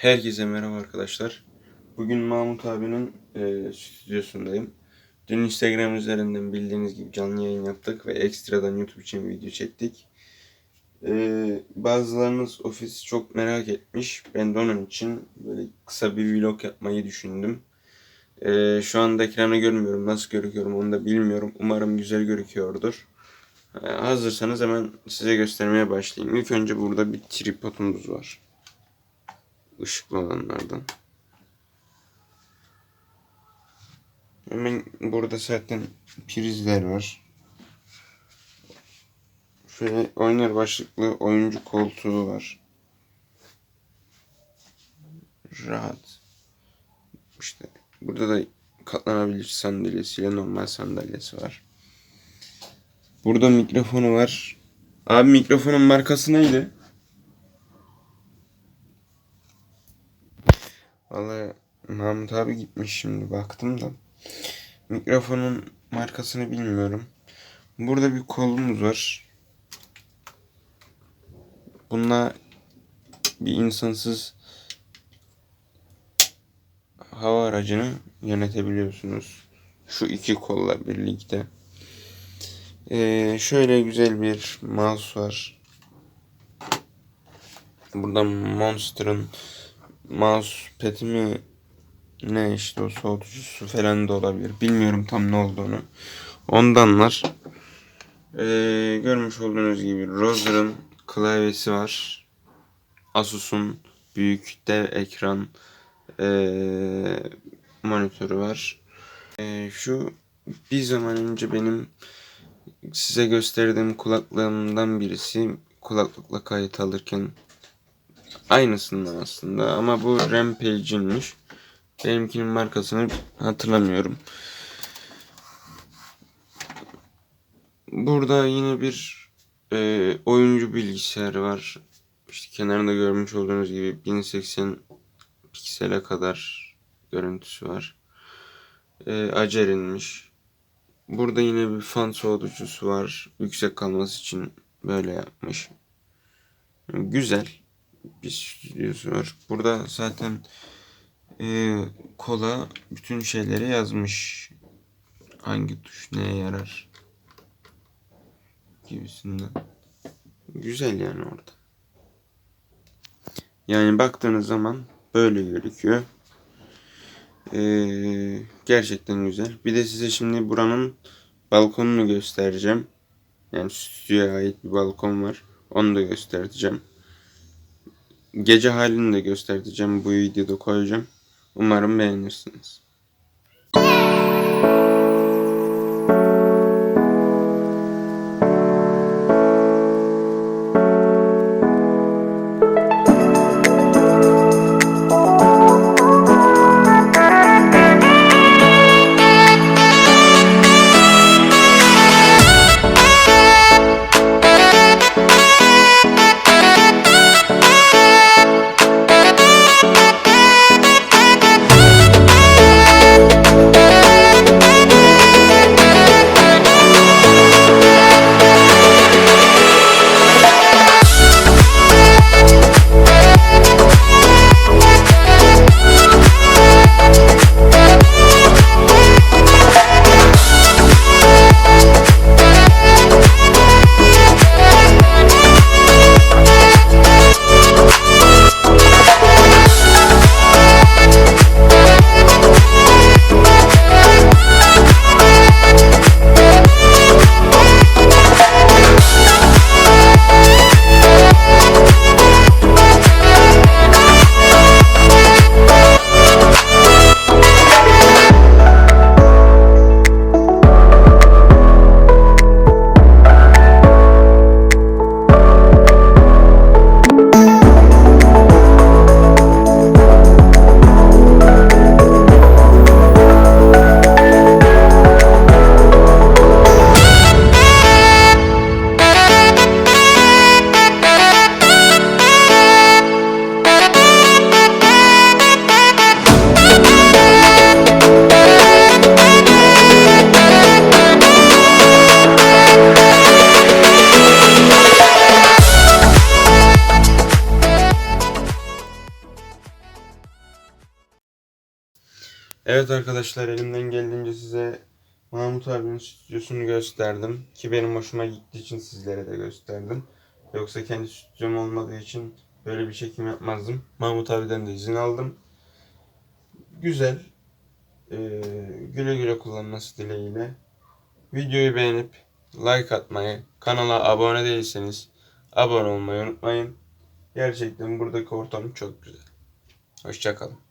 Herkese merhaba arkadaşlar. Bugün Mahmut abinin e, stüdyosundayım. Dün Instagram üzerinden bildiğiniz gibi canlı yayın yaptık ve ekstradan YouTube için video çektik. E, bazılarınız ofisi çok merak etmiş. Ben de onun için böyle kısa bir vlog yapmayı düşündüm. E, şu anda ekranı görmüyorum. Nasıl görüküyorum onu da bilmiyorum. Umarım güzel görüküyordur. E, hazırsanız hemen size göstermeye başlayayım. İlk önce burada bir tripodumuz var ışıklı olanlardan. Hemen burada zaten prizler var. Şöyle oynar başlıklı oyuncu koltuğu var. Rahat. İşte burada da katlanabilir sandalyesiyle normal sandalyesi var. Burada mikrofonu var. Abi mikrofonun markası neydi? Vallahi Mahmut abi gitmiş şimdi baktım da. Mikrofonun markasını bilmiyorum. Burada bir kolumuz var. Bununla bir insansız hava aracını yönetebiliyorsunuz. Şu iki kolla birlikte. Ee, şöyle güzel bir mouse var. Burada Monster'ın mousepad'i mi ne işte o soğutucusu falan da olabilir. Bilmiyorum tam ne olduğunu. Ondanlar. Ee, görmüş olduğunuz gibi Rozer'ın klavyesi var. Asus'un büyük dev ekran ee, monitörü var. Ee, şu bir zaman önce benim size gösterdiğim kulaklığımdan birisi kulaklıkla kayıt alırken Aynısından aslında ama bu Rampage'inmiş. Benimkinin markasını hatırlamıyorum. Burada yine bir e, oyuncu bilgisayar var. İşte kenarında görmüş olduğunuz gibi 1080 piksele kadar görüntüsü var. E, Acer'inmiş. Burada yine bir fan soğutucusu var. Yüksek kalması için böyle yapmış. Güzel bir stüdyosu var. Burada zaten e, kola bütün şeyleri yazmış. Hangi tuş neye yarar gibisinden. Güzel yani orada. Yani baktığınız zaman böyle gözüküyor. Ee, gerçekten güzel. Bir de size şimdi buranın balkonunu göstereceğim. Yani stüdyoya ait bir balkon var. Onu da göstereceğim. Gece halini de göstereceğim. Bu videoda koyacağım. Umarım beğenirsiniz. Evet arkadaşlar elimden geldiğince size Mahmut abinin stüdyosunu gösterdim. Ki benim hoşuma gittiği için sizlere de gösterdim. Yoksa kendi stüdyom olmadığı için böyle bir çekim yapmazdım. Mahmut abiden de izin aldım. Güzel. Ee, güle güle kullanması dileğiyle. Videoyu beğenip like atmayı, kanala abone değilseniz abone olmayı unutmayın. Gerçekten buradaki ortam çok güzel. Hoşçakalın.